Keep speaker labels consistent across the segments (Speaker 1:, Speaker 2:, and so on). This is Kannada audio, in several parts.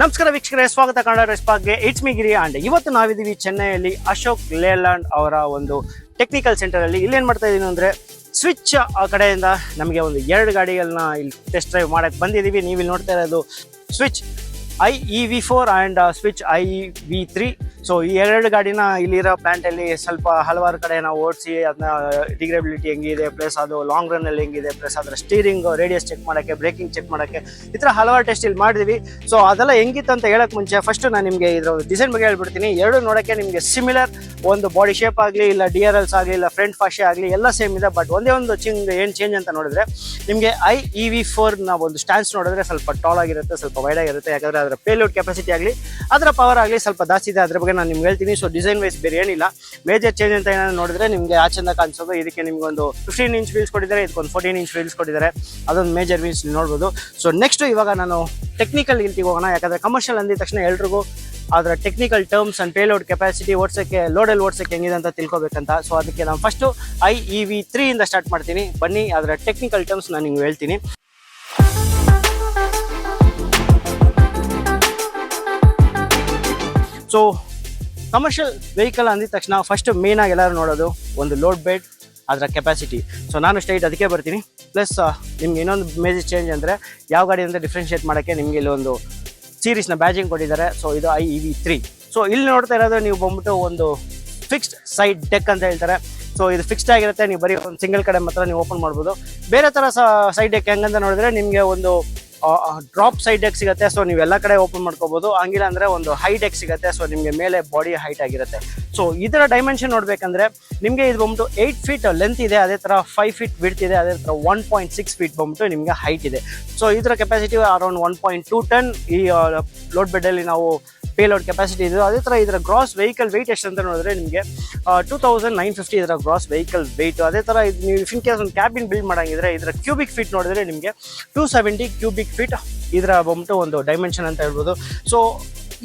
Speaker 1: ನಮಸ್ಕಾರ ವೀಕ್ಷಕರೇ, ಸ್ವಾಗತ ಕನ್ನಡ ರೆಸ್ಪಾಕ್ಗೆ ಇಟ್ಸ್ ಮಿ ಗಿರಿ ಅಂಡ್ ಇವತ್ತು ನಾವಿದ್ದೀವಿ ಚೆನ್ನೈಯಲ್ಲಿ ಅಶೋಕ್ ಲೇಲ್ಯಾಂಡ್ ಅವರ ಒಂದು ಟೆಕ್ನಿಕಲ್ ಸೆಂಟರಲ್ಲಿ ಇಲ್ಲೇನು ಮಾಡ್ತಾ ಇದ್ದೀನಿ ಅಂದರೆ ಸ್ವಿಚ್ ಆ ಕಡೆಯಿಂದ ನಮಗೆ ಒಂದು ಎರಡು ಗಾಡಿಗಳನ್ನ ಇಲ್ಲಿ ಟೆಸ್ಟ್ ಡ್ರೈವ್ ಮಾಡೋಕ್ಕೆ ಬಂದಿದ್ದೀವಿ. ನೀವು ಇಲ್ಲಿ ನೋಡ್ತಾ ಇರೋದು Switch I E V four and Switch I V three so ಈ ಎರಡು ಗಾಡಿನ ಇಲ್ಲಿರೋ ಪ್ಲಾಂಟಲ್ಲಿ ಸ್ವಲ್ಪ ಹಲವಾರು ಕಡೆ ನಾವು ಓಡಿಸಿ ಅದನ್ನ ಡಿಗ್ರೇಬಿಲಿಟಿ ಹೆಂಗಿದೆ ಪ್ಲಸ್ ಅದು ಲಾಂಗ್ ರನ್ನಲ್ಲಿ ಹೆಂಗಿದೆ ಪ್ಲಸ್ ಅದರ ಸ್ಟೀರಿಂಗ್ ರೇಡಿಯಸ್ ಚೆಕ್ ಮಾಡೋಕ್ಕೆ ಬ್ರೇಕಿಂಗ್ ಚೆಕ್ ಮಾಡೋಕ್ಕೆ, ಈ ಥರ ಹಲವಾರು ಟೆಸ್ಟ್ ಇಲ್ಲಿ ಮಾಡಿದ್ವಿ. ಸೊ ಅದೆಲ್ಲ ಹೆಂಗಿತ್ತು ಅಂತ ಹೇಳೋಕ್ಕೆ ಮುಂಚೆ ಫಸ್ಟ್ ನಾನು ನಿಮಗೆ ಇದರ ಡಿಸೈನ್ ಬಗ್ಗೆ ಹೇಳ್ಬಿಡ್ತೀನಿ. ಎರಡು ನೋಡೋಕ್ಕೆ ನಿಮಗೆ ಸಿಮಿಲರ್ ಒಂದು ಬಾಡಿ ಶೇಪ್ ಆಗಲಿ, ಇಲ್ಲ ಡಿ ಆರ್ ಎಲ್ಸ್ ಆಗಲಿ, ಇಲ್ಲ ಫ್ರಂಟ್ ಫಾಶೆ ಆಗಲಿ, ಎಲ್ಲ ಸೇಮ್ ಇದೆ ಬಟ್ ಒಂದೇ ಒಂದು ಚಿಂಗ್ ಏನು ಚೇಂಜ್ ಅಂತ ನೋಡಿದ್ರೆ, ನಿಮಗೆ ಐ ಇ ವಿ ಫೋರ್ನ ಒಂದು ಸ್ಟ್ಯಾನ್ಸ್ ನೋಡಿದ್ರೆ ಸ್ವಲ್ಪ ಟಾಲ್ ಆಗಿರುತ್ತೆ, ಸ್ವಲ್ಪ ವೈಡ್ ಆಗಿರುತ್ತೆ, ಯಾಕಂದರೆ ಅದರ ಪೇಲೋಡ್ ಕೆಪಾಸಿಟಿ ಆಗಲಿ, ಅದರ ಪವರ್ ಆಗಲಿ ಸ್ವಲ್ಪ ಜಾಸ್ತಿ ಇದೆ, ಅದ್ರ ಬಗ್ಗೆ ನಾನು ನಿಮ್ಗೆ ಹೇಳ್ತೀನಿ. ಸೊ ಡಿಸೈನ್ ವೈಸ್ ಬೇರೆ ಏನಿಲ್ಲ. ಮೇಜರ್ ಚೇಂಜ್ ಅಂತ ಏನಾದ್ರು ನೋಡಿದ್ರೆ ನಿಮಗೆ ಆಚೆಂದ ಕಾಣಿಸೋದು. ಇದಕ್ಕೆ ನಿಮ್ಗೆ ಒಂದು ಫಿಫ್ಟೀನ್ ಇಂಚ್ ವೀಲ್ಸ್ ಕೊಟ್ಟಿದ್ದಾರೆ ಇದಕ್ಕೊಂದು ಫೋರ್ಟೀನ್ ಇಂಚ್ ವೀಲ್ಸ್ ಕೊಟ್ಟಿದ್ದಾರೆ. ಅದೊಂದು ಮೇಜರ್ ವೀಲ್ಸ್ ನೋಡ್ಬೋದು. ಸೊ ನೆಕ್ಸ್ಟ್ ಇವಾಗ ನಾನು ಟೆಕ್ನಿಕಲ್ ಇಲ್ತಿಗೆ ಹೋಗೋಣ. ಯಾಕಂದ್ರೆ ಕಮರ್ಷಿಯಲ್ ಅಂದಿದ ತಕ್ಷಣ ಎಲ್ರಿಗೂ ಅದರ technical terms and payload capacity ಓಡ್ಸೋಕ್ಕೆ ಲೋಡಲ್ಲಿ ಓಡ್ಸೋಕ್ಕೆ ಹೆಂಗಿದೆ ಅಂತ ತಿಳ್ಕೊಬೇಕಂತ. ಸೊ ಅದಕ್ಕೆ ನಾನು first I E V three ಇಂದ ಸ್ಟಾರ್ಟ್ ಮಾಡ್ತೀನಿ. ಬನ್ನಿ, ಅದರ ಟೆಕ್ನಿಕಲ್ ಟರ್ಮ್ಸ್ ನಾನು ನಿಮ್ಗೆ ಹೇಳ್ತೀನಿ. ಸೊ ಕಮರ್ಷಿಯಲ್ ವೆಹಿಕಲ್ ಅಂದಿದ ತಕ್ಷಣ ಫಸ್ಟ್ ಮೇನ್ ಆಗಿ ಎಲ್ಲರೂ ನೋಡೋದು ಒಂದು ಲೋಡ್ ಬೆಡ್ ಅದರ ಕೆಪಾಸಿಟಿ ಸೊ ನಾನು ಸ್ಟೈಟ್ ಅದಕ್ಕೆ ಬರ್ತೀನಿ. ಪ್ಲಸ್ ನಿಮ್ಗೆ ಇನ್ನೊಂದು ಮೇಜರ್ ಚೇಂಜ್ ಅಂದರೆ ಯಾವ ಗಾಡಿ ಅಂತ ಡಿಫ್ರೆನ್ಷಿಯೇಟ್ ಮಾಡೋಕ್ಕೆ ನಿಮಗೆ ಇಲ್ಲಿ ಒಂದು ಸೀರೀಸ್ನ ಬ್ಯಾಜಿಂಗ್ ಕೊಟ್ಟಿದ್ದಾರೆ. ಸೊ ಇದು I E V three so ಇಲ್ಲಿ ನೋಡ್ತಾ ಇರೋದು ನೀವು ಬಂದ್ಬಿಟ್ಟು ಒಂದು ಫಿಕ್ಸ್ಡ್ ಸೈಡ್ ಡೆಕ್ ಅಂತ ಹೇಳ್ತಾರೆ. ಸೊ ಇದು ಫಿಕ್ಸ್ಡ್ ಆಗಿರುತ್ತೆ. ನೀವು ಬರೀ ಒಂದು ಸಿಂಗಲ್ ಕಡೆ ಮಾತ್ರ ನೀವು ಓಪನ್ ಮಾಡ್ಬೋದು. ಬೇರೆ ಥರ ಸೈಡ್ ಡೆಕ್ ಹೆಂಗಂತ ನೋಡಿದ್ರೆ ನಿಮಗೆ ಒಂದು ಡ್ರಾಪ್ ಸೈಡ್ ಡೆಕ್ ಸಿಗುತ್ತೆ ಸೊ ನೀವು ಎಲ್ಲ ಕಡೆ ಓಪನ್ ಮಾಡ್ಕೋಬಹುದು ಹಂಗಿಲ್ಲ ಅಂದ್ರೆ ಒಂದು ಹೈ ಡೆಕ್ ಸಿಗುತ್ತೆ ಸೊ ನಿಮಗೆ ಮೇಲೆ ಬಾಡಿ ಹೈಟ್ ಆಗಿರುತ್ತೆ. ಸೊ ಇದರ ಡೈಮೆನ್ಷನ್ ನೋಡ್ಬೇಕಂದ್ರೆ ನಿಮಗೆ ಇದು ಬಂದ್ಬಿಟ್ಟು ಏಯ್ಟ್ ಫೀಟ್ ಲೆಂತ್ ಇದೆ, ಅದೇ ತರ ಫೈವ್ ಫೀಟ್ ವಿಡ್ತ್ ಇದೆ, ಅದೇ ತರ ಒನ್ ಪಾಯಿಂಟ್ ಸಿಕ್ಸ್ ಫೀಟ್ ಬಂದ್ಬಿಟ್ಟು ನಿಮಗೆ ಹೈಟ್ ಇದೆ. ಸೊ ಇದರ capacity around one point two ton ಈ ಲೋಡ್ ಬೆಡ್ ಅಲ್ಲಿ ನಾವು ಪೇಲೋಡ್ ಕೆಪಾಸಿಟಿ ಇದೆ. ಅದೇ ಥರ ಇದರ ಗ್ರಾಸ್ ವೆಹಿಕಲ್ ವೆಯ್ಟ್ ಎಷ್ಟು ಅಂತ ನೋಡಿದ್ರೆ ನಿಮಗೆ ಟೂ ತೌಸಂಡ್ ನೈನ್ ಫಿಫ್ಟಿ ಇದರ ಗ್ರಾಸ್ ವೆಹಿಕಲ್ ವೆಯ್ಟ್ ಅದೇ ಥರ ಇದು ನೀವು ಇನ್ ಕೇಸ್ ಒಂದು ಕ್ಯಾಬಿನ್ ಬಿಲ್ಡ್ ಮಾಡಂಗಿದ್ರೆ ಇದರ ಕ್ಯೂಬಿಕ್ ಫೀಟ್ ನೋಡಿದ್ರೆ ನಿಮಗೆ ಟೂ ಸೆವೆಂಟಿ ಕ್ಯೂಬಿಕ್ ಫೀಟ್ ಇದರ ಬಂದ್ಬಿಟ್ಟು ಒಂದು ಡೈಮೆನ್ಷನ್ ಅಂತ ಹೇಳ್ಬೋದು. ಸೊ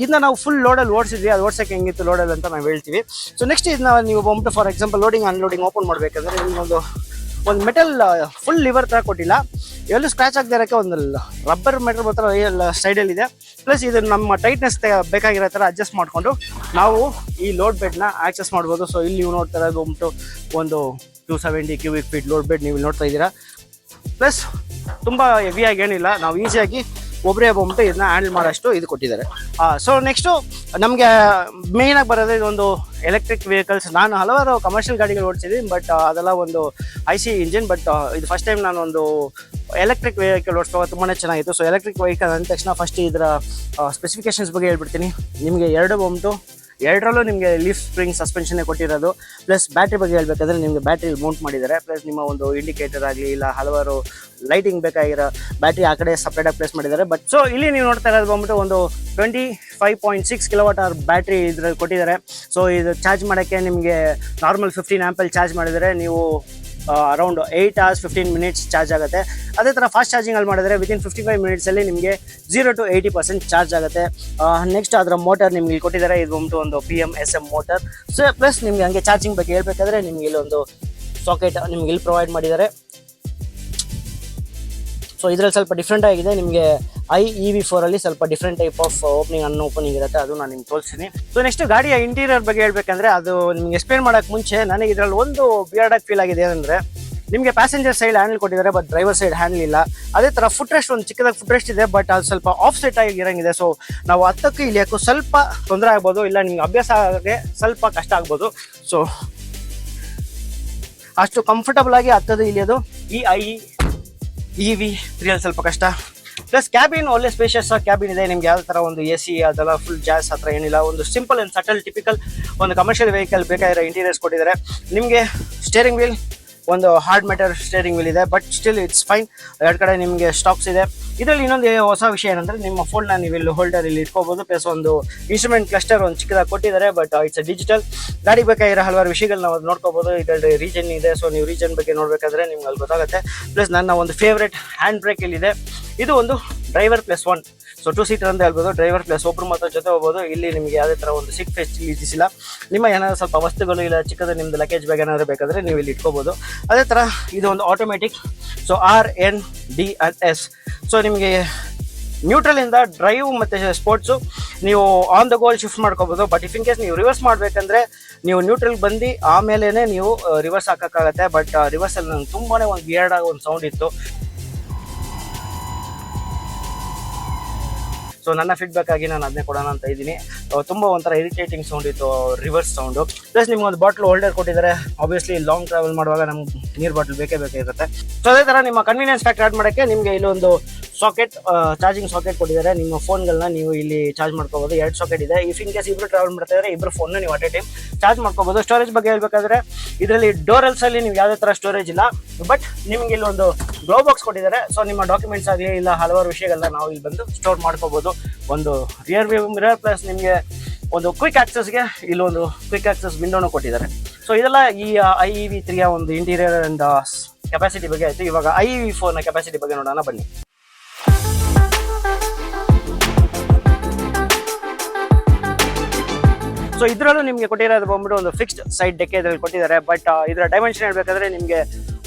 Speaker 1: ಇದನ್ನ ನಾವು ಫುಲ್ ಲೋಡಲ್ಲಿ ಓಡಿಸಿದ್ವಿ. ಅದು ಓಡಿಸೋಕೆ ಹೆಂಗಿತ್ತು ಲೋಡಲ್ಲಿ ಅಂತ ನಾವು ಹೇಳ್ತೀವಿ. ಸೊ ನೆಕ್ಸ್ಟ್ ಇದನ್ನ ನೀವು ಬಂದ್ಬಿಟ್ಟು for example loading unloading open ಮಾಡಬೇಕಂದ್ರೆ ನಿಮ್ಗೊಂದು ಒಂದು ಮೆಟಲ್ ಫುಲ್ ಲಿವರ್ ತರ ಕೊಟ್ಟಿಲ್ಲ. ಎಲ್ಲೂ ಸ್ಕ್ರಾಚ್ ಆಗದೆ ಇರೋಕ್ಕೆ ಒಂದು ರಬ್ಬರ್ ಮೆಟಲ್ ಮಾತ್ರ ಸೈಡಲ್ಲಿ ಇದೆ. ಪ್ಲಸ್ ಇದು ನಮ್ಮ ಟೈಟ್ನೆಸ್ ಬೇಕಾಗಿರೋ ಥರ ಅಡ್ಜಸ್ಟ್ ಮಾಡಿಕೊಂಡು ನಾವು ಈ ಲೋಡ್ ಬೆಡ್ನ ಆಕ್ಸೆಸ್ ಮಾಡ್ಬೋದು. ಸೊ ಇಲ್ಲಿ ನೀವು ನೋಡ್ತಾ ಇರೋದು ಒಂದು two seventy cubic feet load bed ನೀವು ನೋಡ್ತಾ ಇದ್ದೀರಾ. ಪ್ಲಸ್ ತುಂಬ ಹೆವಿಯಾಗಿ ಏನಿಲ್ಲ. ನಾವು ಈಸಿಯಾಗಿ ಒಬ್ಬರೇ ಬಂದ್ಬಿಟ್ಟು ಇದನ್ನ ಹ್ಯಾಂಡಲ್ ಮಾಡೋಷ್ಟು ಇದು ಕೊಟ್ಟಿದ್ದಾರೆ. ಸೊ ನೆಕ್ಸ್ಟು ನಮಗೆ ಮೇಯ್ನಾಗಿ ಬರೋದು ಇದೊಂದು ಎಲೆಕ್ಟ್ರಿಕ್ ವೆಹಿಕಲ್ಸ್ ನಾನು ಹಲವಾರು ಕಮರ್ಷಿಯಲ್ ಗಾಡಿಗಳು ಓಡಿಸಿದ್ದೀನಿ ಬಟ್ ಅದೆಲ್ಲ ಒಂದು ಐ ಸಿ ಇಂಜಿನ್ ಬಟ್ ಇದು ಫಸ್ಟ್ ಟೈಮ್ ನಾನು ಒಂದು ಎಲೆಕ್ಟ್ರಿಕ್ ವೆಹಿಕಲ್ ಓಡಿಸ್ಕೊಂಡು ತುಂಬಾ ಚೆನ್ನಾಗಿತ್ತು. ಸೊ ಎಲೆಕ್ಟ್ರಿಕ್ ವೆಹಿಕಲ್ ಅಂದ ತಕ್ಷಣ ಫಸ್ಟ್ ಇದರ ಸ್ಪೆಸಿಫಿಕೇಶನ್ಸ್ ಬಗ್ಗೆ ಹೇಳ್ಬಿಡ್ತೀನಿ. ನಿಮಗೆ ಎರಡು ಬಂದ್ಬಿಟ್ಟು ಎರಡರಲ್ಲೂ ನಿಮಗೆ ಲೀಫ್ ಸ್ಪ್ರಿಂಗ್ ಸಸ್ಪೆನ್ಷನ್ನೇ ಕೊಟ್ಟಿರೋದು. ಪ್ಲಸ್ ಬ್ಯಾಟ್ರಿ ಬಗ್ಗೆ ಹೇಳಬೇಕಾದ್ರೆ ನಿಮಗೆ ಬ್ಯಾಟ್ರಿ ಮೌಂಟ್ ಮಾಡಿದ್ದಾರೆ. ಪ್ಲಸ್ ನಿಮ್ಮ ಒಂದು ಇಂಡಿಕೇಟರ್ ಆಗಲಿ ಇಲ್ಲ ಹಲವಾರು ಲೈಟಿಂಗ್ ಬೇಕಾಗಿರೋ ಬ್ಯಾಟ್ರಿ ಆ ಕಡೆ ಸಪ್ರೇಟಾಗಿ ಪ್ಲೇಸ್ ಮಾಡಿದ್ದಾರೆ. ಬಟ್ ಸೊ ಇಲ್ಲಿ ನೀವು ನೋಡ್ತಾ ಇರೋದು ಬಂದ್ಬಿಟ್ಟು ಒಂದು twenty five point six kilowatt hour battery ಇದ್ರಲ್ಲಿ ಕೊಟ್ಟಿದ್ದಾರೆ. ಸೊ ಇದು ಚಾರ್ಜ್ ಮಾಡೋಕ್ಕೆ ನಿಮಗೆ ನಾರ್ಮಲ್ ಫಿಫ್ಟೀನ್ ಆ್ಯಂಪಲ್ಲಿ ಚಾರ್ಜ್ ಮಾಡಿದರೆ ನೀವು around eight hours fifteen minutes charge ಆಗುತ್ತೆ. ಅದೇ ಥರ ಫಾಸ್ಟ್ ಚಾರ್ಜಿಂಗಲ್ಲಿ ಮಾಡಿದ್ರೆ ವಿತಿನ್ ಫಿಫ್ಟಿ ಫೈವ್ ಮಿನಿಟ್ಸಲ್ಲಿ ನಿಮಗೆ zero to eighty percent charge ಆಗುತ್ತೆ. ನೆಕ್ಸ್ಟ್ ಅದರ ಮೋಟರ್ ನಿಮಗೆ ಇಲ್ಲಿ ಕೊಟ್ಟಿದ್ದಾರೆ. ಇದು ಉಂಟು ಒಂದು P M S M motor so plus ನಿಮಗೆ ಹಂಗೆ ಚಾರ್ಜಿಂಗ್ ಬಗ್ಗೆ ಹೇಳ್ಬೇಕಾದ್ರೆ ನಿಮಗೆ ಇಲ್ಲೊಂದು ಸಾಕೆಟ್ ನಿಮ್ಗೆ ಇಲ್ಲಿ ಪ್ರೊವೈಡ್ ಮಾಡಿದ್ದಾರೆ. ಸೊ ಇದರಲ್ಲಿ ಸ್ವಲ್ಪ ಡಿಫ್ರೆಂಟ್ ಆಗಿದೆ. ನಿಮಗೆ ಐ ಇ ವಿ ಫೋರಲ್ಲಿ ಸ್ವಲ್ಪ different type of opening unopening ಇರುತ್ತೆ. ಅದು ನಾನು ನಿಮ್ಗೆ ತೋರಿಸ್ತೀನಿ. ಸೊ ನೆಕ್ಸ್ಟ್ ಗಾಡಿಯ ಇಂಟೀರಿಯರ್ ಬಗ್ಗೆ ಹೇಳ್ಬೇಕಂದ್ರೆ ಅದು ನಿಮ್ಗೆ ಎಕ್ಸ್ಪ್ಲೇನ್ ಮಾಡೋಕ್ಕೆ ಮುಂಚೆ ನನಗೆ ಇದರಲ್ಲಿ ಒಂದು ಬಿಯರ್ಡ್ ಆಗಿ ಫೀಲ್ ಆಗಿದೆ ಏನಂದ್ರೆ, ನಿಮಗೆ ಪ್ಯಾಸೆಂಜರ್ ಸೈಡ್ ಹ್ಯಾಂಡಲ್ ಕೊಟ್ಟಿದ್ದಾರೆ ಬಟ್ ಡ್ರೈವರ್ ಸೈಡ್ ಹ್ಯಾಂಡಲ್ ಇಲ್ಲ. ಅದೇ ಥರ ಫುಟ್ ರೆಸ್ಟ್ ಒಂದು ಚಿಕ್ಕದಾಗಿ ಫುಟ್ ರೆಸ್ಟ್ ಇದೆ ಬಟ್ ಅದು ಸ್ವಲ್ಪ ಆಫ್ ಸೆಟ್ ಆಗಿ ಇರೋಂಗಿದೆ. ಸೊ ನಾವು ಹತ್ತಕ್ಕೆ ಇಳಿಯೋಕ್ಕೂ ಸ್ವಲ್ಪ ತೊಂದರೆ ಆಗ್ಬೋದು, ಇಲ್ಲ ನಿಮ್ಗೆ ಅಭ್ಯಾಸ ಆಗೋಕ್ಕೆ ಸ್ವಲ್ಪ ಕಷ್ಟ ಆಗ್ಬೋದು. ಸೊ ಅಷ್ಟು ಕಂಫರ್ಟಬಲ್ ಆಗಿ ಹತ್ತದು, ಇಳಿಯೋದು ಈ ಐ ಇ ವಿ ತ್ರೀಯಲ್ಲಿ ಸ್ವಲ್ಪ ಕಷ್ಟ. ಪ್ಲಸ್ ಕ್ಯಾಬಿನ್ ಒಳ್ಳೆ ಸ್ಪೇಷಿಯಸ್ ಕ್ಯಾಬಿನ್ ಇದೆ. ನಿಮ್ಗೆ ಯಾವ ಥರ ಒಂದು ಎ ಸಿ ಅದೆಲ್ಲ ಫುಲ್ ಜಾಸ್ ಹತ್ರ ಏನಿಲ್ಲ. ಒಂದು ಸಿಂಪಲ್ ಆ್ಯಂಡ್ ಸಟಲ್ ಟಿಪಿಕಲ್ ಒಂದು ಕಮರ್ಷಿಯಲ್ ವೆಹಿಕಲ್ ಬೇಕಾಗಿರೋ ಇಂಟೀರಿಯರ್ಸ್ ಕೊಟ್ಟಿದ್ದಾರೆ. ನಿಮಗೆ ಸ್ಟೇರಿಂಗ್ ವೀಲ್ ಒಂದು ಹಾರ್ಡ್ ಮೆಟರ್ ಸ್ಟೇರಿಂಗ್ ವೀಲ್ ಇದೆ ಬಟ್ ಸ್ಟಿಲ್ ಇಟ್ಸ್ ಫೈನ್ ಎರಡು ಕಡೆ ನಿಮಗೆ ಸ್ಟಾಕ್ಸ್ ಇದೆ. ಇದರಲ್ಲಿ ಇನ್ನೊಂದು ಹೊಸ ವಿಷಯ ಏನಂದ್ರೆ ನಿಮ್ಮ ಫೋನ್ನ ನೀವು ಇಲ್ಲಿ ಹೋಲ್ಡರ್ ಇಲ್ಲಿ ಇಟ್ಕೋಬಹುದು ಪ್ಲಸ್ ಒಂದು ಇನ್ಸ್ಟ್ರೂಮೆಂಟ್ ಕ್ಲಸ್ಟರ್ ಒಂದು ಚಿಕ್ಕದಾಗಿ ಕೊಟ್ಟಿದ್ದಾರೆ ಬಟ್ ಇಟ್ಸ್ ಡಿಜಿಟಲ್ ಗಾಡಿ ಬೇಕಾಗಿರೋ ಹಲವಾರು ವಿಷಯಗಳು ನಾವು ನೋಡ್ಕೋಬಹುದು ಇದರಲ್ಲಿ ರೀಜನ್ ಇದೆ ಸೊ ನೀವು ರೀಜನ್ ಬಗ್ಗೆ ನೋಡ್ಬೇಕಾದ್ರೆ ನಿಮ್ಗೆ ಅಲ್ಲಿ ಗೊತ್ತಾಗುತ್ತೆ. ಪ್ಲಸ್ ನನ್ನ ಒಂದು ಫೇವ್ರೆಟ್ ಹ್ಯಾಂಡ್ ಬ್ರೇಕ್ ಇಲ್ಲಿದೆ. ಇದು ಒಂದು driver plus one so two seater ಅಂತ ಹೇಳ್ಬೋದು ಡ್ರೈವರ್ ಪ್ಲಸ್ ಒಬ್ರು ಮಾತ್ರ ಜೊತೆ ಹೋಗ್ಬೋದು. ಇಲ್ಲಿ ನಿಮಗೆ ಯಾವುದೇ ಥರ ಒಂದು ಸಿಕ್ ಫೆಸಿಲಿಟೀಸ್ ಇಲ್ಲ ನಿಮ್ಮ ಏನಾದರೂ ಸ್ವಲ್ಪ ವಸ್ತುಗಳು ಇಲ್ಲ, ಚಿಕ್ಕದ ನಿಮ್ಮದು ಲಗೇಜ್ ಬ್ಯಾಗ್ ಏನಾದರೂ ಬೇಕಾದರೆ ನೀವು ಇಲ್ಲಿ ಇಟ್ಕೋಬೋದು. ಅದೇ ಥರ ಇದು ಒಂದು automatic so R N D and S so ನಿಮಗೆ ನ್ಯೂಟ್ರಲ್ ಇಂದ ಡ್ರೈವ್ ಮತ್ತೆ ಸ್ಪೋರ್ಟ್ಸು ನೀವು ಆನ್ ದ ಗೋಲ್ ಶಿಫ್ಟ್ ಮಾಡ್ಕೋಬೋದು. ಬಟ್ ಇಫ್ ಇನ್ ಕೇಸ್ ನೀವು ರಿವರ್ಸ್ ಮಾಡಬೇಕಂದ್ರೆ ನೀವು ನ್ಯೂಟ್ರಲ್ ಬಂದು ಆಮೇಲೆ ನೀವು ರಿವರ್ಸ್ ಹಾಕೋಕ್ಕಾಗತ್ತೆ. ಬಟ್ ರಿವರ್ಸಲ್ಲಿ ನಂಗೆ ತುಂಬಾ ಒಂದು ಗಿಯರ್ಡಾಗಿ ಒಂದು ಸೌಂಡ್ ಇತ್ತು. ಸೊ ನನ್ನ ಫೀಡ್ಬ್ಯಾಕ್ ಆಗಿ ನಾನು ಅದನ್ನೇ ಕೊಡೋಣ ಅಂತ ಇದ್ದೀನಿ. ತುಂಬ ಒಂಥರ ಇರಿಟೇಟಿಂಗ್ ಸೌಂಡ್ ಇತ್ತು ರಿವರ್ಸ್ ಸೌಂಡು ಪ್ಲಸ್ ನಿಮ್ಗೆ ಒಂದು ಬಾಟ್ಲು ಹೋಲ್ಡರ್ ಕೊಟ್ಟಿದ್ದಾರೆ. ಆಬ್ವಿಯಸ್ಲಿ ಲಾಂಗ್ ಟ್ರಾವೆಲ್ ಮಾಡುವಾಗ ನಮ್ಗೆ ನೀರು ಬಾಟ್ಲ್ ಬೇಕೇ ಬೇಕಾಗಿರುತ್ತೆ. ಸೊ ಅದೇ ಥರ ನಿಮ್ಮ ಕನ್ವೀನಿಯನ್ಸ್ ಫ್ಯಾಕ್ಟರ್ ಆಡ್ ಮಾಡೋಕ್ಕೆ ನಿಮಗೆ ಇಲ್ಲೊಂದು ಸಾಕೆಟ್ ಚಾರ್ಜಿಂಗ್ ಸಾಕೆಟ್ ಕೊಟ್ಟಿದ್ದಾರೆ. ನಿಮ್ಮ ಫೋನ್ಗಳನ್ನ ನೀವು ಇಲ್ಲಿ ಚಾರ್ಜ್ ಮಾಡ್ಕೋಬಹುದು ಎರಡು ಸಾಕೆಟ್ ಇದೆ. ಇಫ್ ಇನ್ ಕೇಸ್ ಇಬ್ರು ಟ್ರಾವೆಲ್ ಮಾಡ್ತಾ ಇದ್ರೆ ಇಬ್ರು ಫೋನ್ ನೀವು ಅಟ್ ಎ ಟೈಮ್ ಚಾರ್ಜ್ ಮಾಡ್ಕೋಬಹುದು ಸ್ಟೋರೇಜ್ ಬಗ್ಗೆ ಹೇಳ್ಬೇಕಾದ್ರೆ ಇದರಲ್ಲಿ ಡೋರಲ್ಸ್ ಅಲ್ಲಿ ನೀವು ಯಾವುದೇ ತರ ಸ್ಟೋರೇಜ್ ಇಲ್ಲ. ಬಟ್ ನಿಮ್ಗೆ ಇಲ್ಲಿ ಒಂದು ಗ್ಲೋ ಬಾಕ್ಸ್ ಕೊಟ್ಟಿದ್ದಾರೆ. ಸೊ ನಿಮ್ಮ ಡಾಕ್ಯುಮೆಂಟ್ಸ್ ಆಗಲಿ ಇಲ್ಲ ಹಲವಾರು ವಿಷಯಗಳನ್ನ ನಾವು ಇಲ್ಲಿ ಬಂದು ಸ್ಟೋರ್ ಮಾಡ್ಕೋಬಹುದು ಒಂದು ರಿಯರ್ ವ್ಯೂ ಮಿರರ್ ಪ್ಲಸ್ ನಿಮಗೆ ಒಂದು ಕ್ವಿಕ್ ಆಕ್ಸಸ್ಗೆ ಇಲ್ಲೊಂದು ಕ್ವಿಕ್ ಆಕ್ಸಸ್ ವಿಂಡೋನು ಕೊಟ್ಟಿದ್ದಾರೆ. ಸೊ ಇದೆಲ್ಲ ಈ ಐ ವಿ ತ್ರೀಯ ಒಂದು ಇಂಟೀರಿಯರ್ ಅಂಡ್ ಕೆಪಾಸಿಟಿ ಬಗ್ಗೆ ಆಯಿತು. ಇವಾಗ ಐ ವಿ ಫೋರ್ನ ಕೆಪಾಸಿಟಿ ಬಗ್ಗೆ ನೋಡೋಣ. ಬನ್ನಿ. ಸೊ ಇದರಲ್ಲೂ ನಿಮಗೆ ಕೊಟ್ಟಿರೋದು ಬಂದ್ಬಿಟ್ಟು ಒಂದು ಫಿಕ್ಸ್ಡ್ ಸೈಡ್ ಡೆಕ್ ಇದ್ರಲ್ಲಿ ಕೊಟ್ಟಿದ್ದಾರೆ. ಬಟ್ ಇದರ ಡೈಮೆನ್ಷನ್ ಹೇಳ್ಬೇಕಾದ್ರೆ ನಿಮಗೆ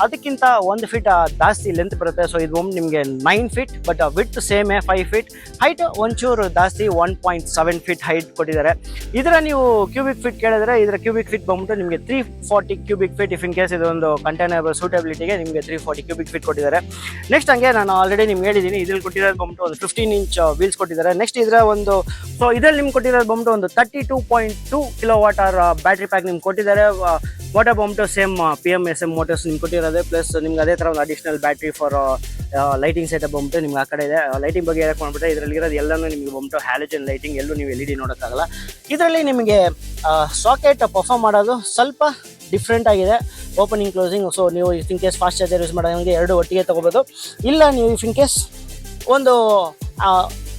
Speaker 1: ಅದಕ್ಕಿಂತ ಒಂದು ಫೀಟ್ ಜಾಸ್ತಿ ಲೆಂತ್ ಬರುತ್ತೆ. ಸೊ ಇದು ಒಂದು ನಿಮಗೆ ನೈನ್ ಫೀಟ್ ಬಟ್ ವಿತ್ ಸೇಮೇ ಫೈವ್ ಫೀಟ್ ಹೈಟ್ ಒಂಚೂರು ಜಾಸ್ತಿ one point seven feet height ಕೊಟ್ಟಿದ್ದಾರೆ. ಇದರ ನೀವು ಕ್ಯೂಬಿಕ್ ಫೀಟ್ ಕೇಳಿದ್ರೆ ಇದರ ಕ್ಯೂಬಿಕ್ ಫೀಟ್ ಬಂದ್ಬಿಟ್ಟು ನಿಮಗೆ three forty cubic feet if in case ಇದೊಂದು ಕಂಟೈನರ್ ಸೂಟಬಿಲಿಟಿಗೆ ನಿಮಗೆ ತ್ರೀ ಫಾರ್ಟಿ ಕ್ಯೂಬಿಕ್ ಫೀಟ್ ಕೊಟ್ಟಿದ್ದಾರೆ. ನೆಕ್ಸ್ಟ್ ಹಂಗೆ ನಾನು ಆಲ್ರೆಡಿ ನಿಮ್ಗೆ ಹೇಳಿದ್ದೀನಿ, ಇದ್ರಲ್ಲಿ ಕೊಟ್ಟಿರೋದು ಬಂದ್ಬಿಟ್ಟು ಒಂದು ಫಿಫ್ಟೀನ್ ಇಂಚ್ ವೀಲ್ಸ್ ಕೊಟ್ಟಿದ್ದಾರೆ. ನೆಕ್ಸ್ಟ್ ಇದರ ಒಂದು ಸೊ ಇದರಲ್ಲಿ ನಿಮ್ಗೆ ಕೊಟ್ಟಿರೋದು ಬಂದ್ಬಿಟ್ಟು ಒಂದು thirty two point two kilo watt hour battery pack ನಿಮ್ಗೆ ಕೊಟ್ಟಿದ್ದಾರೆ. ವಾಟರ್ ಬಾಂಬ್ಟು same P M S M motors ನಿಮ್ಗೆ ಕೊಟ್ಟಿರೋದು? ಪ್ಲಸ್ ನಿಮ್ಗೆ ಅದೇ ಥರ ಒಂದು additional battery for lighting setup ಬಂಬಿಟ್ಟು ನಿಮ್ಗೆ ಆ ಕಡೆ ಇದೆ. ಲೈಟಿಂಗ್ ಬಗ್ಗೆ ಹೇಳಕ್ಕೆ ಮಾಡ್ಬಿಟ್ರೆ ಇದರಲ್ಲಿ ಇರೋದು ಎಲ್ಲನೂ ನಿಮಗೆ ಬಂಬಿಟ್ಟು ಹ್ಯಾಲೋಜನ್ ಲೈಟಿಂಗ್ ಎಲ್ಲೂ ನೀವು ಎಲ್ ಇ ಡಿ ನೋಡೋಕ್ಕಾಗಲ್ಲ. ಇದರಲ್ಲಿ ನಿಮಗೆ ಸಾಕೆಟ್ ಪರ್ಫಾರ್ಮ್ ಮಾಡೋದು ಸ್ವಲ್ಪ ಡಿಫ್ರೆಂಟ್ ಆಗಿದೆ. ಓಪನಿಂಗ್ ಕ್ಲೋಸಿಂಗ್ ಸೊ ನೀವು if in case fast charger use ಮಾಡೋದಂಗೆ ಎರಡು ಒಟ್ಟಿಗೆ ತೊಗೋಬೋದು. ಇಲ್ಲ ನೀವು ಇಫ್ ಇನ್ ಕೇಸ್ ಒಂದು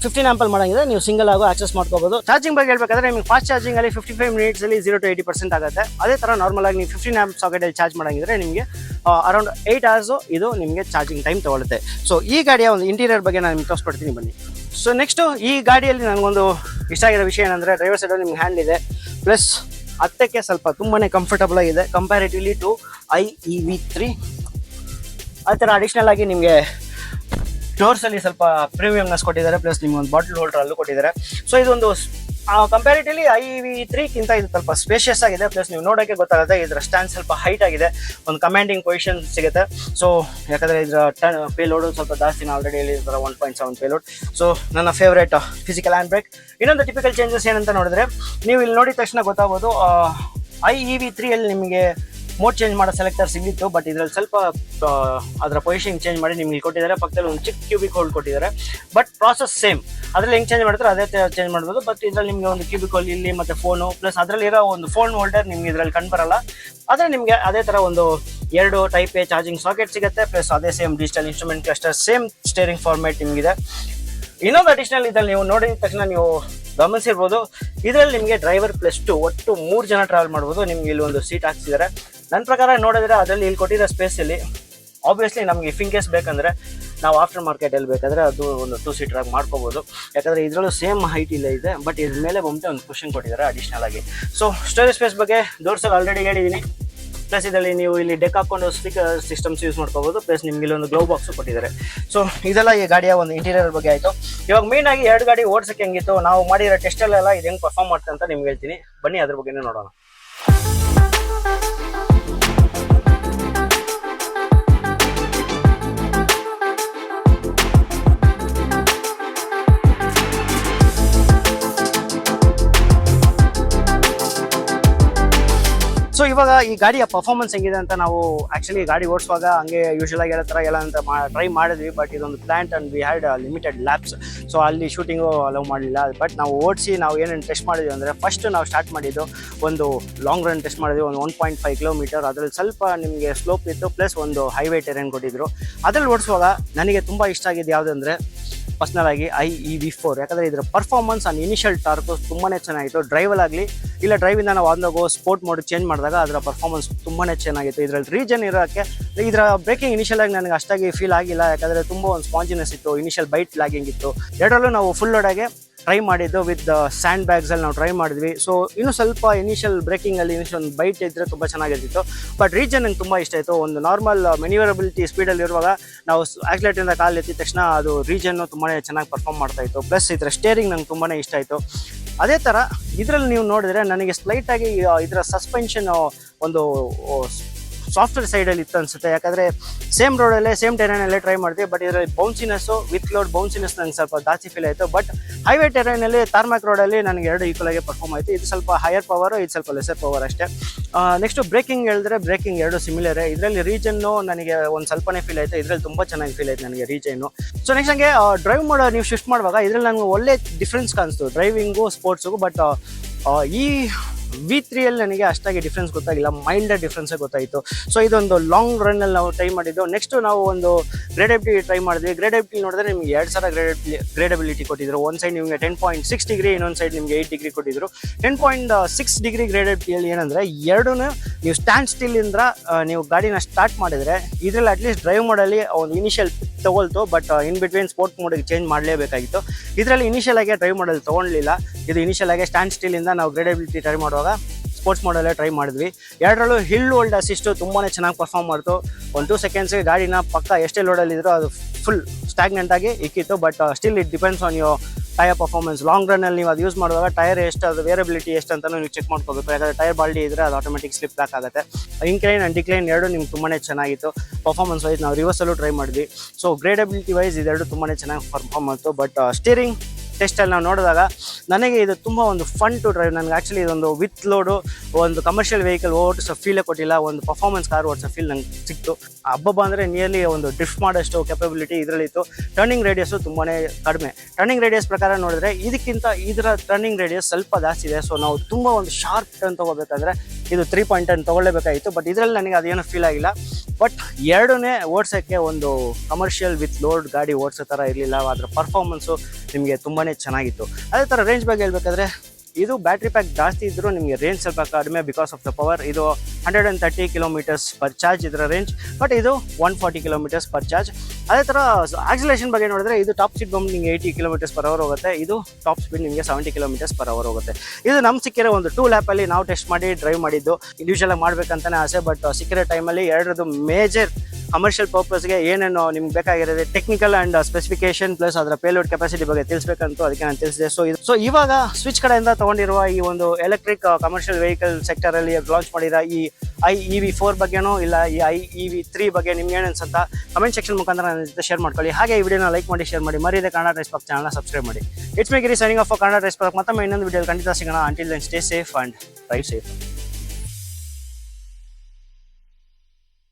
Speaker 1: ಫಿಫ್ಟೀನ್ ಆಂಪಲ್ ಮಾಡಂಗಿದ್ರೆ ನೀವು ಸಿಂಗಲ್ ಆಗೋ ಆಕ್ಸೆಸ್ ಮಾಡ್ಕೋಬಹುದು ಚಾರ್ಜಿಂಗ್ ಬಗ್ಗೆ ಹೇಳ್ಬೇಕಾದ್ರೆ ನಿಮಗೆ ಫಾಸ್ಟ್ ಚಾರ್ಜಿಂಗ್ ಅಲ್ಲಿ ಫಿಫ್ಟಿ ಫೈವ್ ಮಿನಿಟ್ಸ್ ಅಲ್ಲಿ ಜೀರೋ ಟು ಏಯ್ಟಿ ಪರ್ಸೆಂಟ್ ಆಗುತ್ತೆ. ಅದೇ ತರ ನಾರ್ಮಲ್ ಆಗಿ ನೀವು ಫಿಫ್ಟೀನ್ ಆಂಪ್ ಸಾಕೆಟ್ ಅಲ್ಲಿ ಚಾರ್ಜ್ ಮಾಡಂಗಿದ್ರೆ ನಿಮಗೆ ಅರೌಂಡ್ ಏಯ್ಟ್ ಅವರ್ಸು ಇದು ನಿಮಗೆ ಚಾರ್ಜಿಂಗ್ ಟೈಮ್ ತಗೊಳ್ಳುತ್ತೆ ಸೊ ಈ ಗಾಡಿಯ ಒಂದು ಇಂಟೀರಿಯರ್ ಬಗ್ಗೆ ನಾನು ನಿಮ್ಗೆ ತೋರಿಸ್ಕೊಡ್ತೀನಿ ಬನ್ನಿ. ಸೊ ನೆಕ್ಸ್ಟ್ ಈ ಗಾಡಿಯಲ್ಲಿ ನನಗೊಂದು ಇಷ್ಟ ಆಗಿರೋ ವಿಷಯ ಏನಂದ್ರೆ ಡ್ರೈವರ್ ಸೈಡ್ ನಿಮ್ಗೆ ಹ್ಯಾಂಡ್ ಇದೆ. ಪ್ಲಸ್ ಹತ್ತಕ್ಕೆ ಸ್ವಲ್ಪ ತುಂಬಾನೇ ಕಂಫರ್ಟಬಲ್ ಆಗಿದೆ. Comparatively to I E V three ಆ ಥರ ಅಡಿಷ್ನಲ್ ಆಗಿ ನಿಮಗೆ ಡೋರ್ಸ್ ಅಲ್ಲಿ ಸ್ವಲ್ಪ ಪ್ರೀಮಿಯಂನೆಸ್ ಕೊಟ್ಟಿದ್ದಾರೆ ಪ್ಲಸ್ ನಿಮ್ಗೆ ಒಂದು ಬಾಟಲ್ ಹೋಲ್ಡರ್ ಅಲ್ಲೂ ಕೊಟ್ಟಿದ್ದಾರೆ. ಸೊ ಇದೊಂದು ಕಂಪ್ಯಾರಿಟಿವ್ಲಿ ಐ ವಿ ತ್ರೀಕ್ಕಿಂತ ಇದು ಸ್ವಲ್ಪ ಸ್ಪೇಷಿಯಸ್ ಆಗಿದೆ. ಪ್ಲಸ್ ನೀವು ನೋಡೋಕ್ಕೆ ಗೊತ್ತಾಗುತ್ತೆ, ಇದರ ಸ್ಟ್ಯಾಂಡ್ ಸ್ವಲ್ಪ ಹೈಟ್ ಆಗಿದೆ. ಒಂದು ಕಮಾಂಡಿಂಗ್ ಪೊಸಿಷನ್ ಸಿಗುತ್ತೆ. ಸೊ ಯಾಕಂದರೆ ಇದರ ಟನ್ ಪೇಲೋಡು ಸ್ವಲ್ಪ ಜಾಸ್ತಿ ಆಲ್ರೆಡಿ ಹೇಳಿದ್ರೆ one point seven payload so ನನ್ನ ಫೇವ್ರೇಟ್ ಫಿಸಿಕಲ್ ಹ್ಯಾಂಡ್ ಬ್ರೇಕ್ ಇನ್ನೊಂದು ಟಿಪಿಕಲ್ ಚೇಂಜಸ್ ಏನಂತ ನೋಡಿದ್ರೆ, ನೀವು ಇಲ್ಲಿ ನೋಡಿದ ತಕ್ಷಣ ಗೊತ್ತಾಗ್ಬೋದು ಐ ಇ ವಿ ತ್ರೀಯಲ್ಲಿ ನಿಮಗೆ ಮೋಡ್ ಚೇಂಜ್ ಮಾಡೋ ಸೆಲೆಕ್ಟರ್ ಸಿಗಿತ್ತು ಬಟ್ ಇದರಲ್ಲಿ ಸ್ವಲ್ಪ ಅದರ ಪೊಸಿಷನ್ ಚೇಂಜ್ ಮಾಡಿ ನಿಮ್ಗೆ ಕೊಟ್ಟಿದ್ದಾರೆ. ಪಕ್ಕದಲ್ಲಿ ಒಂದು ಚಿಕ್ಕ ಕ್ಯೂಬಿಕ್ ಹೋಲ್ಡ್ ಕೊಟ್ಟಿದ್ದಾರೆ. ಬಟ್ ಪ್ರಾಸೆಸ್ ಸೇಮ್ ಅದರಲ್ಲಿ ಹೆಂಗೆ ಚೇಂಜ್ ಮಾಡ್ತಾರೆ ಅದೇ ಚೇಂಜ್ ಮಾಡ್ಬೋದು. ಬಟ್ ಇದರಲ್ಲಿ ನಿಮಗೆ ಒಂದು ಕ್ಯೂಬಿಕ್ ಹೋಲ್ ಇಲ್ಲಿ ಮತ್ತು ಫೋನು ಪ್ಲಸ್ ಅದರಲ್ಲಿರೋ ಒಂದು ಫೋನ್ ಹೋಲ್ಡರ್ ನಿಮ್ಗೆ ಇದರಲ್ಲಿ ಕಂಡು ಬರಲ್ಲ ಆದರೆ ನಿಮಗೆ ಅದೇ ಥರ ಒಂದು ಎರಡು ಟೈಪ್ ಎ ಚಾರ್ಜಿಂಗ್ ಸಾಕೆಟ್ ಸಿಗುತ್ತೆ ಪ್ಲಸ್ ಅದೇ same digital instrument cluster same steering format ನಿಮಗಿದೆ. ಇನ್ನೊಂದು ಅಡಿಷನಲ್ ಇದರಲ್ಲಿ ನೀವು ನೋಡಿದ ತಕ್ಷಣ ನೀವು ಗಮನಿಸಿರ್ಬೋದು. ಇದರಲ್ಲಿ ನಿಮಗೆ ಡ್ರೈವರ್ ಪ್ಲಸ್ ಟು ಒಟ್ಟು ಮೂರು ಜನ ಟ್ರಾವೆಲ್ ಮಾಡ್ಬೋದು. ನಿಮ್ಗೆ ಇಲ್ಲಿ ಒಂದು ಸೀಟ್ ಹಾಕ್ಸಿದ್ದಾರೆ. ನನ್ನ ಪ್ರಕಾರ ನೋಡಿದ್ರೆ ಅದರಲ್ಲಿ ಇಲ್ಲಿ ಕೊಟ್ಟಿರೋ ಸ್ಪೇಸಲ್ಲಿ ಆಬ್ವಿಯಸ್ಲಿ ನಮಗೆ ಇಫ್ ಇನ್ ಕೇಸ್ ಬೇಕಂದ್ರೆ ನಾವು ಆಫ್ಟರ್ ಮಾರ್ಕೆಟಲ್ಲಿ ಬೇಕಾದರೆ ಅದು ಒಂದು ಟೂ ಸೀಟರ್ ಆಗಿ ಮಾಡ್ಕೋಬೋದು. ಯಾಕಂದರೆ ಇದರಲ್ಲೂ ಸೇಮ್ ಹೈಟ್ ಇಲ್ಲ ಇದೆ ಬಟ್ ಇದ್ರ ಮೇಲೆ ಬಂದು ಒಂದು ಕ್ವಶನ್ ಕೊಟ್ಟಿದ್ದಾರೆ ಅಡಿಷ್ನಲ್ ಆಗಿ. ಸೊ ಸ್ಟೋರೇಜ್ ಸ್ಪೇಸ್ ಬಗ್ಗೆ ದೋರ್ಸಲ್ಲಿ ಆಲ್ರೆಡಿ ಹೇಳಿದ್ದೀನಿ ಪ್ಲಸ್ ಇದರಲ್ಲಿ ನೀವು ಇಲ್ಲಿ ಡೆಕ್ ಹಾಕೊಂಡು ಸ್ಪೀಕರ್ ಸಿಸ್ಟಮ್ಸ್ ಯೂಸ್ ಮಾಡ್ಕೋಬೋದು ಪ್ಲಸ್ ನಿಮ್ಗೆ ಇಲ್ಲೊಂದು ಗ್ಲೋ ಬಾಕ್ಸ್ ಕೊಟ್ಟಿದ್ದಾರೆ. ಸೊ ಇದೆಲ್ಲ ಈ ಗಾಡಿಯ ಒಂದು ಇಂಟೀರಿಯರ್ ಬಗ್ಗೆ ಆಯಿತು. ಇವಾಗ ಮೇನ್ ಆಗಿ ಎರಡು ಗಾಡಿ ಓಡಿಸಕ್ಕೆ ಹೆಂಗಿತ್ತು, ನಾವು ಮಾಡಿರೋ ಟೆಸ್ಟಲ್ಲೆಲ್ಲ ಇದು ಹೆಂಗೆ ಪರ್ಫಾರ್ಮ್ ಮಾಡ್ತೆ ಅಂತ ನಿಮ್ಗೆ ಹೇಳ್ತೀನಿ. ಬನ್ನಿ ಅದ್ರ ಬಗ್ಗೆನೇ ನೋಡೋಣ. Thank you. ಸೊ ಇವಾಗ ಈ ಗಾಡಿಯ ಪರ್ಫಾರ್ಮೆನ್ಸ್ ಹೆಂಗಿದೆ ಅಂತ ನಾವು ಆಕ್ಚುಲಿ ಗಾಡಿ ಓಡಿಸುವಾಗ ಹಂಗೆ ಯೂಶಲ್ ಆಗಿ ಥರ ಎಲ್ಲ ಅಂತ ಟ್ರೈ ಮಾಡಿದ್ವಿ ಬಟ್ ಇದೊಂದು plant and we had limited labs so ಅಲ್ಲಿ ಶೂಟಿಂಗು ಅಲೌ ಮಾಡಲಿಲ್ಲ. ಬಟ್ ನಾವು ಓಡಿಸಿ ನಾವು ಏನೇನು ಟೆಸ್ಟ್ ಮಾಡಿದ್ವಿ ಅಂದರೆ ಫಸ್ಟ್ ನಾವು ಸ್ಟಾರ್ಟ್ ಮಾಡಿದ್ದು ಒಂದು ಲಾಂಗ್ ರನ್ ಟೆಸ್ಟ್ ಮಾಡಿದ್ವಿ, ಒಂದು ಒನ್ ಪಾಯಿಂಟ್ ಫೈವ್ ಕಿಲೋಮೀಟರ್ ಅದ್ರಲ್ಲಿ ಸ್ವಲ್ಪ ನಿಮಗೆ ಸ್ಲೋಪ್ ಇತ್ತು ಪ್ಲಸ್ ಒಂದು ಹೈವೇ ಟೆರೇನ್ ಕೊಟ್ಟಿದ್ರು. ಅದ್ರಲ್ಲಿ ಓಡಿಸುವಾಗ ನನಗೆ ತುಂಬ ಇಷ್ಟ ಆಗಿದ್ದು ಯಾವುದಂದ್ರೆ ಪರ್ಸ್ನಲ್ ಆಗಿ ಐ ಇ ವಿ ಫೋರ್ ಯಾಕಂದರೆ ಇದರ ಪರ್ಫಾರ್ಮೆನ್ಸ್ ಆ್ಯಂಡ್ ಇನಿಷಿಯಲ್ ಟಾರ್ಕು ತುಂಬಾ ಚೆನ್ನಾಗಿತ್ತು. ಡ್ರೈವಲ್ಲಾಗಲಿ ಇಲ್ಲ ಡ್ರೈವಿಂದ ನಾವು ಆನ್ದಾಗೋ ಸ್ಪೋರ್ಟ್ ಮೋಡ್ ಚೇಂಜ್ ಮಾಡಿದಾಗ ಅದರ ಪರ್ಫಾರ್ಮೆನ್ಸ್ ತುಂಬಾ ಚೆನ್ನಾಗಿತ್ತು. ಇದರಲ್ಲಿ ರೀಜನ್ ಇರೋಕ್ಕೆ, ಇದರ ಬ್ರೇಕಿಂಗ್ ಇನಿಷಿಯಲ್ ಆಗಿ ನನಗೆ ಅಷ್ಟಾಗಿ ಫೀಲ್ ಆಗಿಲ್ಲ. ಯಾಕಂದರೆ ತುಂಬ ಒಂದು ಸ್ಪಾಂಜಿನೆಸ್ ಇತ್ತು ಇನಿಷಿಯಲ್ ಬೈಟ್ ಲಾಗಿಂಗ್ ಇತ್ತು. ಎರಡರಲ್ಲೂ ನಾವು ಫುಲ್ ಲೋಡಾಗೆ ಟ್ರೈ ಮಾಡಿದ್ದು ವಿತ್ ಸ್ಯಾಂಡ್ ಬ್ಯಾಗ್ಸಲ್ಲಿ ನಾವು ಟ್ರೈ ಮಾಡಿದ್ವಿ. ಸೊ ಇನ್ನೂ ಸ್ವಲ್ಪ ಇನಿಷಿಯಲ್ ಬ್ರೇಕಿಂಗಲ್ಲಿ ಇನಿಷಿಯಲ್ ಒಂದು ಬೈಟ್ ಇದ್ದರೆ ತುಂಬ ಚೆನ್ನಾಗಿರ್ತಿತ್ತು. ಬಟ್ ರೀಜನ್ ನಂಗೆ ತುಂಬ ಇಷ್ಟ ಆಯಿತು. ಒಂದು ನಾರ್ಮಲ್ ಮೆನ್ಯೂರಬಿಲಿಟಿ ಸ್ಪೀಡಲ್ಲಿ ಇರುವಾಗ ನಾವು ಆಕ್ಸಿಲೇಟಿಂದ ಕಾಲು ಎತ್ತಿದ ತಕ್ಷಣ ಅದು ರೀಜನ್ನು ತುಂಬಾ ಚೆನ್ನಾಗಿ ಪರ್ಫಾರ್ಮ್ ಮಾಡ್ತಾ ಇತ್ತು. ಪ್ಲಸ್ ಇದರ ಸ್ಟೇರಿಂಗ್ ನಂಗೆ ತುಂಬಾ ಇಷ್ಟ ಆಯಿತು. ಅದೇ ಥರ ಇದರಲ್ಲಿ ನೀವು ನೋಡಿದ್ರೆ ನನಗೆ ಸ್ಲೈಟಾಗಿ ಇದರ ಸಸ್ಪೆನ್ಷನ್ ಒಂದು ಸಾಫ್ಟ್ವೇರ್ ಸೈಡಲ್ಲಿ ಇತ್ತು ಅನ್ಸುತ್ತೆ. ಯಾಕಂದರೆ ಸೇಮ್ ರೋಡಲ್ಲೇ ಸೇಮ್ ಟೆರೈನಲ್ಲೇ ಟ್ರೈ ಮಾಡಿದೆ ಬಟ್ ಇದರಲ್ಲಿ ಬೌನ್ಸಿನೆಸ್ಸು ವಿತ್ ಲೋಡ್ ಬೌನ್ಸಿನೆಸ್ ನಂಗೆ ಸ್ವಲ್ಪ ಜಾಸ್ತಿ ಫೀಲ್ ಆಯಿತು. ಬಟ್ ಹೈವೇ ಟೆರೈನಲ್ಲಿ ರೋಡ್ ರೋಡಲ್ಲಿ ನನಗೆ ಎರಡು ಈಕ್ವಲ್ ಆಗಿ ಪರ್ಫಾರ್ಮ್ ಆಯಿತು. ಇದು ಸ್ವಲ್ಪ ಹೈಯರ್ ಪವರ್ ಇದು ಸ್ವಲ್ಪ ಲೆಸರ್ ಪವರ್ ಅಷ್ಟೇ. ನೆಕ್ಸ್ಟ್ ಬ್ರೇಕಿಂಗ್ ಹೇಳಿದ್ರೆ ಬ್ರೇಕಿಂಗ್ ಎರಡು ಸಿಮಿಲರೇ ಇದರಲ್ಲಿ ರೀಜನ್ನು ನನಗೆ ಒಂದು ಸ್ವಲ್ಪನೇ ಫೀಲ್ ಆಯಿತು. ಇದರಲ್ಲಿ ತುಂಬ ಚೆನ್ನಾಗಿ ಫೀಲ್ ಆಯಿತು ನನಗೆ ರೀಜನ್ನು ಸೊ ನೆಕ್ಸ್ಟ್ ನನಗೆ ಡ್ರೈವ್ ಮಾಡೋ ನೀವು ಶಿಫ್ಟ್ ಮಾಡುವಾಗ ಇದರಲ್ಲಿ ನನಗೆ ಒಳ್ಳೆ ಡಿಫ್ರೆನ್ಸ್ ಕಾಣಿಸ್ತು. ಡ್ರೈವಿಂಗು ಸ್ಪೋರ್ಟ್ಸಿಗೂ ಬಟ್ ಈ ವಿ ತ್ರೀಯಲ್ಲಿ ನನಗೆ ಅಷ್ಟಾಗಿ ಡಿಫ್ರೆನ್ಸ್ ಗೊತ್ತಾಗಿಲ್ಲ ಮೈಲ್ಡ್ ಡಿಫ್ರೆನ್ಸೇ ಗೊತ್ತಾಯಿತು. ಸೊ ಇದೊಂದು ಲಾಂಗ್ ರನ್ನಲ್ಲಿ ನಾವು ಟ್ರೈ ಮಾಡಿದ್ದು. ನೆಕ್ಸ್ಟ್ ನಾವು ಒಂದು ಗ್ರೇಡಬಿಲಿಟಿ ಟ್ರೈ ಮಾಡಿದ್ವಿ. ಗ್ರೇಡಬಿಲಿಟಿ ನೋಡಿದ್ರೆ ನಿಮ್ಗೆ ಎರಡು ಸಾವಿರ ಗ್ರೇಡಬಿಲಿ ಗ್ರೇಡಬಿಲಿಟಿ ಕೊಟ್ಟಿದ್ರು. ಒಂದು ಸೈಡ್ ನಿಮಗೆ ಟೆನ್ ಪಾಯಿಂಟ್ ಸಿಕ್ಸ್ ಡಿಗ್ರಿ ಇನ್ನೊಂದು ಸೈಡ್ ನಿಮಗೆ ಏಯ್ಟ್ ಡಿಗ್ರಿ ಕೊಟ್ಟಿದ್ರು. ಟೆನ್ ಪಾಯಿಂಟ್ ಸಿಕ್ಸ್ ಡಿಗ್ರಿ ಗ್ರೇಡಬಿಲಿಟಿಯಲ್ಲಿ ಏನಂದರೆ ಎರಡೂ ನೀವು ಸ್ಟ್ಯಾಂಡ್ ಸ್ಟಿಲ್ಲಿಂದ ನೀವು ಗಾಡಿನ ಸ್ಟಾರ್ಟ್ ಮಾಡಿದರೆ, ಇದರಲ್ಲಿ ಅಟ್ಲೀಸ್ಟ್ ಡ್ರೈವ್ ಮಾಡಲಿ ಒಂದು ಇನಿಷಿಯಲ್ ತಗೊಳ್ತು ಬಟ್ ಇನ್ ಬಿಟ್ವೀನ್ ಸ್ಪೋರ್ಟ್ ಮೋಡಿಗೆ ಚೇಂಜ್ ಮಾಡಲೇಬೇಕಾಗಿತ್ತು. ಇದರಲ್ಲಿ ಇನಿಷಿಯಲ್ ಆಗಿ ಡ್ರೈವ್ ಮಾಡಲ್ ತೊಗೊಳ್ಲಿಲ್ಲ ಇದು ಇನಿಷಿಯಲ್ ಆಗಿ ಸ್ಟ್ಯಾಂಡ್ ಸ್ಟಿಲ್ಲಿಂದ ನಾವು ಗ್ರೇಡಬಿಲಿಟಿ ಟ್ರೈ ಮಾಡುವಾಗ ಸ್ಪೋರ್ಟ್ಸ್ ಮಾಡಲ್ಲೇ ಟ್ರೈ ಮಾಡಿದ್ವಿ. ಎರಡರಲ್ಲೂ ಹಿಲ್ ಓಲ್ಡ್ ಅಸಿಸ್ಟು ತುಂಬಾ ಚೆನ್ನಾಗಿ ಪರ್ಫಾರ್ಮ್ ಮಾಡ್ತು. ಒಂದು ಟೂ ಸೆಕೆಂಡ್ಸ್ಗೆ ಗಾಡಿನ ಪಕ್ಕ ಎಷ್ಟೇ ಲೋಡಲ್ಲಿದ್ದರೂ ಅದು ಫುಲ್ ಸ್ಟ್ಯಾಗ್ನೆಂಟ್ ಆಗಿ ಇಕ್ಕಿತ್ತು. But still it depends on your tyre performance long ರನ್ನಲ್ಲಿ ನೀವು ಅದು ಯೂಸ್ ಮಾಡುವಾಗ ಟೈರ್ ಎಷ್ಟು, ಅದು ವೇರಬಿಲಿಟಿ ಎಷ್ಟು ಅಂತ ನೀವು ಚೆಕ್ ಮಾಡ್ಕೋಬೇಕು. ಯಾಕಂದರೆ ಟೈರ್ ಬಾಲ್ಡಿ ಇದ್ರೆ ಅದು ಆಟೋಮೆಟಿಕ್ ಸ್ಲಿಪ್ ಬ್ಯಾಕ್ ಆಗುತ್ತೆ. ಇನ್ಕ್ಲೈನ್ ಆ್ಯಂಡ್ ಡಿಕ್ಲೈನ್ ಎರಡು ನಿಮ್ಗೆ ತುಂಬಾ ಚೆನ್ನಾಗಿತ್ತು. ಪರ್ಫಾರ್ಮೆನ್ಸ್ ವೈಸ್ ನಾವು ರಿವರ್ಸಲ್ಲೂ ಟ್ರೈ ಮಾಡಿದ್ವಿ. ಸೊ ಗ್ರೇಡಬಿಲಿಟಿ ವೈಸ್ ಇದೆರಡು ತುಂಬಾ ಚೆನ್ನಾಗಿ ಪರ್ಫಾರ್ಮ್ ಆಯಿತು ಬಟ್ ಸ್ಟೀರಿಂಗ್ ಟೆಸ್ಟಲ್ಲಿ ನಾವು ನೋಡಿದಾಗ ನನಗೆ ಇದು ತುಂಬ ಒಂದು ಫನ್ ಟು ಡ್ರೈವ್ ನನಗೆ ಆ್ಯಕ್ಚುಲಿ ಇದೊಂದು ವಿತ್ ಲೋಡು ಒಂದು ಕಮರ್ಷಿಯಲ್ ವೆಹಿಕಲ್ ಓಡಿಸೋ ಫೀಲೇ ಕೊಟ್ಟಿಲ್ಲ, ಒಂದು ಪರ್ಫಾರ್ಮೆನ್ಸ್ ಕಾರ್ ಓಡಿಸೋ ಫೀಲ್ ನಂಗೆ ಸಿಕ್ತು. ಹಬ್ಬಬ್ಬ ಬಂದರೆ ನಿಯರ್ಲಿ ಒಂದು ಡ್ರಿಫ್ಟ್ ಮಾಡೋಷ್ಟು ಕೆಪಬಿಲಿಟಿ ಇದರಲ್ಲಿತ್ತು ಟರ್ನಿಂಗ್ ರೇಡಿಯಸ್ಸು ತುಂಬಾ ಕಡಿಮೆ. ಟರ್ನಿಂಗ್ ರೇಡಿಯಸ್ ಪ್ರಕಾರ ನೋಡಿದ್ರೆ ಇದಕ್ಕಿಂತ ಇದರ ಟರ್ನಿಂಗ್ ರೇಡಿಯಸ್ ಸ್ವಲ್ಪ ಜಾಸ್ತಿ ಇದೆ. ಸೊ ನಾವು ತುಂಬ ಒಂದು ಶಾರ್ಪ್ ಟರ್ನ್ ತೊಗೋಬೇಕಾದ್ರೆ ಇದು ತ್ರೀ ಪಾಯಿಂಟ್ ಟೆನ್ ತೊಗೊಳ್ಳೇಬೇಕಾಗಿತ್ತು. ಬಟ್ ಇದರಲ್ಲಿ ನನಗೆ ಅದೇನು ಫೀಲ್ ಆಗಿಲ್ಲ. ಬಟ್ ಎರಡನೇ ಓಡಿಸೋಕ್ಕೆ ಒಂದು ಕಮರ್ಷಿಯಲ್ ವಿತ್ ಲೋಡ್ ಗಾಡಿ ಓಡಿಸೋ ಥರ ಇರಲಿಲ್ಲ. ಅದರ ಪರ್ಫಾರ್ಮೆನ್ಸು ನಿಮಗೆ ತುಂಬಾ ಚೆನ್ನಾಗಿತ್ತು. ಅದೇ ಥರ ರೇಂಜ್ ಬಗ್ಗೆ ಹೇಳ್ಬೇಕಾದ್ರೆ, ಇದು ಬ್ಯಾಟ್ರಿ ಪ್ಯಾಕ್ ಜಾಸ್ತಿ ಇದ್ದರೂ ನಿಮಗೆ ರೇಂಜ್ ಸ್ವಲ್ಪ ಕಡಿಮೆ ಬಿಕಾಸ್ ಆಫ್ ದ ಪವರ್ ಇದು hundred and thirty kilometres per charge ಇದರ ರೇಂಜ್ ಬಟ್ ಇದು one forty kilometres per charge ಅದೇ ಥರ ಆಕ್ಸಿಲೇಷನ್ ಬಗ್ಗೆ ನೋಡಿದ್ರೆ ಇದು ಟಾಪ್ ಸ್ಪೀಡ್ ಬಂಪ್ ನಿಮಗೆ ಏಯ್ಟಿ ಕಿಲೋಮೀಟರ್ಸ್ ಪರ್ ಅವರ್ ಹೋಗುತ್ತೆ. ಇದು ಟಾಪ್ ಸ್ಪೀಡ್ ನಿಮಗೆ ಸೆವೆಂಟಿ ಕಿಲೋಮೀಟರ್ಸ್ ಪರ್ ಅವರ್ ಹೋಗುತ್ತೆ. ಇದು ನಮ್ಮ ಸಿಕ್ಕಿರೋ ಒಂದು ಟೂ ಲ್ಯಾಪಲ್ಲಿ ನಾವು ಟೆಸ್ಟ್ ಮಾಡಿ ಡ್ರೈವ್ ಮಾಡಿದ್ದು. ಯೂಶಲಾಗಿ ಮಾಡ್ಬೇಕಂತಾನೆ ಆಸೆ ಬಟ್ ಸಿಕ್ಕಿರೋ ಟೈಮಲ್ಲಿ ಎರಡರದ್ದು ಮೇಜರ್ ಕಮರ್ಷಿಯಲ್ ಪರ್ಪಸ್ಗೆ ಏನೇನು ನಿಮ್ಗೆ ಬೇಕಾಗಿರೋದು ಟೆಕ್ನಿಕಲ್ ಆ್ಯಂಡ್ ಸ್ಪೆಸಿಫಿಕೇಶನ್ ಪ್ಲಸ್ ಅದರ ಪೇಲೋಡ್ ಕೆಪಾಸಿಟಿ ಬಗ್ಗೆ ತಿಳಿಸ್ಬೇಕಂತೂ ಅದಕ್ಕೆ ನಾನು ತಿಳಿಸಿದೆ. ಸೊ ಇದು ಸೊ ಇವಾಗ ಸ್ವಿಚ್ ಕಡೆಯಿಂದ ತೊಗೊಂಡಿರುವ ಈ ಒಂದು ಎಲೆಕ್ಟ್ರಿಕ್ ಕಮರ್ಷಿಯಲ್ ವೆಹಿಕಲ್ ಸೆಕ್ಟರಲ್ಲಿ ಲಾಂಚ್ ಮಾಡಿರೋ ಈ ಐ ಇ ವಿ ಫೋರ್ ಬಗ್ಗೆನೋ ಇಲ್ಲ ಈ ಐ ಇ ವಿ ತ್ರೀ ಬಗ್ಗೆ ನಿಮ್ಗೆ ಏನು ಅನ್ಸುತ್ತಾ ಕಮೆಂಟ್ ಸೆಕ್ಷನ್ ಮುಖಾಂತರ ನನ್ನ ಜೊತೆ ಶೇರ್ ಮಾಡ್ಕೊಳ್ಳಿ. ಹಾಗೆ ಈ ವಿಡಿಯೋನ ಲೈಕ್ ಮಾಡಿ ಶೇರ್ ಮಾಡಿ. ಮರಿದೆ ಕನ್ನಡ ರೈಸ್ ಪಾಕ್ ಚಾನಲ್ನ ಸಬ್ಸ್ಕ್ರೈಬ್ ಮಾಡಿ. ಇಟ್ಸ್ ಮೇಗಿರಿ signing off Kannada rice Pak ಮತ್ತೊಮ್ಮೆ ಇನ್ನೊಂದು ವಿಡಿಯೋ ಖಂಡಿತ ಸಿಗೋಣ. Until then stay safe and drive safe